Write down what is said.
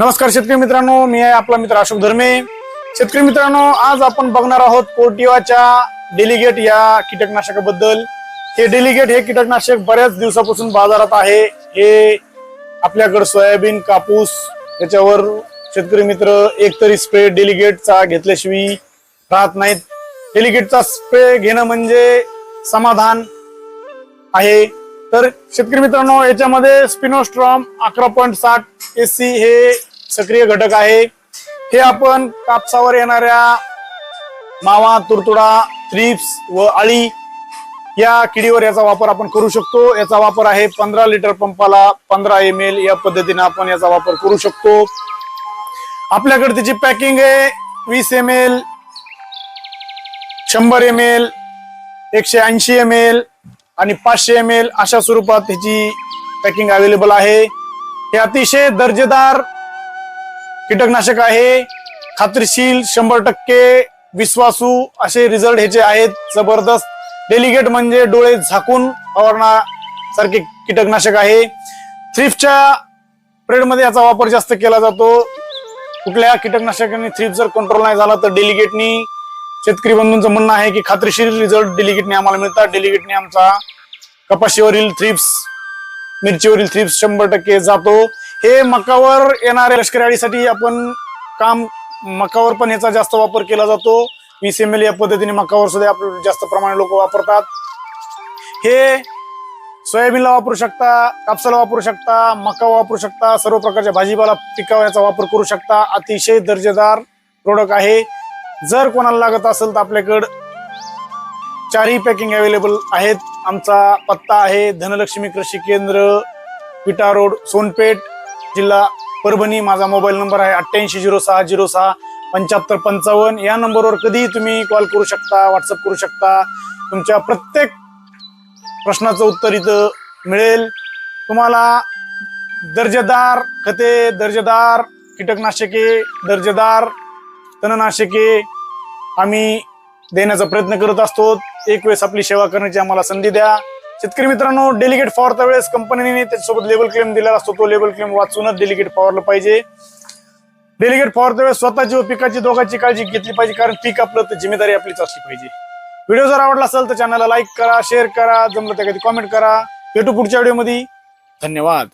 नमस्कार शेतकरी मित्रांनो मी आहे आपला मित्र अशोक धर्मे. शेतकरी मित्रांनो आज आपण बघणार आहोत कोर्टिवाच्या डेलिगेट या कीटकनाशकाबद्दल. हे डेलिगेट हे कीटकनाशक बऱ्याच दिवसापासून बाजारात आहे. हे आपल्याकडे सोयाबीन कापूस याच्यावर शेतकरी मित्र एक तरी स्प्रे डेलिगेटचा घेतल्याशिवाय राहत नाहीत. डेलिगेटचा स्प्रे घेणं म्हणजे समाधान आहे. तर शेतकरी मित्रांनो याच्यामध्ये स्पिनोस्ट्रॉम अकरा पॉईंट साठ एस सी हे सक्रिय घटक आहे. हे आपण कापसावर येणाऱ्या मावा तुरतुडा थ्रिप्स व अळी या किडीवर याचा वापर आपण करू शकतो. याचा वापर आहे पंधरा लिटर पंपाला पंधरा एम एल या पद्धतीने आपण याचा वापर करू शकतो. आपल्याकडे त्याची पॅकिंग आहे. वीस एम एल शंभर एम एल एकशे ऐंशी एम एल आणि पाचशे एम एल अशा स्वरूपात ह्याची पॅकिंग अवेलेबल आहे. हे अतिशय दर्जेदार कीटकनाशक आहे. खात्रीशील शंभर टक्के विश्वासू असे रिझल्ट ह्याचे आहेत. जबरदस्त. डेलिगेट म्हणजे डोळे झाकून फवारण्यासारखे कीटकनाशक आहे. थ्रीफच्या प्रेडमध्ये याचा वापर जास्त केला जातो. कुठल्या कीटकनाशकाने थ्रीफ जर कंट्रोल नाही झाला तर डेलिगेटनी शेतकरी बंधूंचं म्हणणं आहे की खात्रीशीर रिझल्ट डेलिगेटने आम्हाला मिळतात. डेलिगेटने आमचा कपाशीवरील थ्रिप्स मिरचीवरील थ्रिप्स शंभर टक्के जातो. हे मकावर येणाऱ्या लष्करी अळीसाठी आपण काम मकावर पण याचा जास्त वापर केला जातो. वीस एम एल या पद्धतीने मकावर सुद्धा आपलं जास्त प्रमाणे लोक वापरतात. हे सोयाबीनला वापरू शकता कापसाला वापरू शकता मका वापरू शकता सर्व प्रकारच्या भाजीपाला पिकावर याचा वापर करू शकता. अतिशय दर्जेदार प्रोडक्ट आहे. जर कोणाला लागत असेल तर आपल्याकडं चारही पॅकिंग अवेलेबल आहेत. आमचा पत्ता आहे धनलक्ष्मी कृषी केंद्र विटा रोड सोनपेठ जिल्हा परभणी. माझा मोबाईल नंबर आहे अठ्ठ्याऐंशी झिरो सहा झिरो सहा पंच्याहत्तर पंचावन्न. या नंबरवर कधीही तुम्ही कॉल करू शकता व्हॉट्सअप करू शकता. तुमच्या प्रत्येक प्रश्नाचं उत्तर इथं मिळेल. तुम्हाला दर्जेदार खते दर्जेदार कीटकनाशके दर्जेदार तणनाशके आम्ही देण्याचा प्रयत्न करत असतो. एक वेळेस आपली सेवा करण्याची आम्हाला संधी द्या. शेतकरी मित्रांनो डेलिगेट फवारता वेळेस कंपनीने त्याच्यासोबत लेबल क्लेम दिलेला असतो. तो लेबल क्लेम वाचूनच डेलिगेट पॉवरला पाहिजे. डेलिगेट फवारता वेळेस स्वतःची व पिकाची दोघांची काळजी घेतली पाहिजे. कारण पीक आपलं तर जिम्मेदारी आपलीच असली पाहिजे. व्हिडिओ जर आवडला असेल तर चॅनलला लाईक करा शेअर करा. जमलं तर कधी कॉमेंट करा. भेटू पुढच्या व्हिडिओमध्ये धन्यवाद.